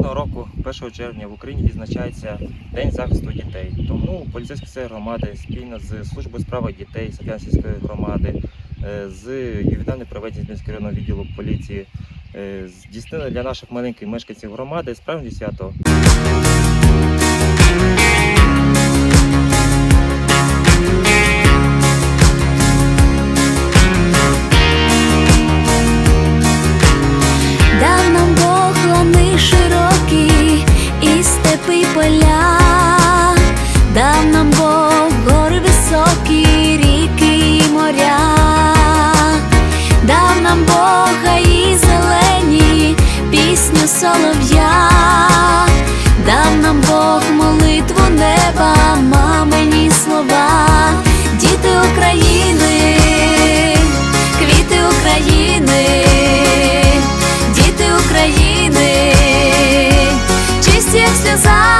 Кожного року, 1 червня, в Україні відзначається День захисту дітей. Тому поліцейські сили громади спільно з службою справи дітей Сап'янської громади, е, з ювідальним проведенням міського відділу поліції е, здійснили для наших маленьких мешканців громади справжнє свято. Дав нам Бог гаї зелені, пісню солов'я, дав нам Бог молитву неба, мамині слова, діти України, квіти України. Діти України, чисті як сльоза,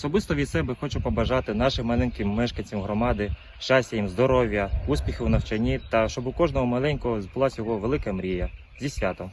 Особисто від себе хочу побажати нашим маленьким мешканцям громади щастя їм, здоров'я, успіхів у навчанні та щоб у кожного маленького збулася його велика мрія. Зі святом!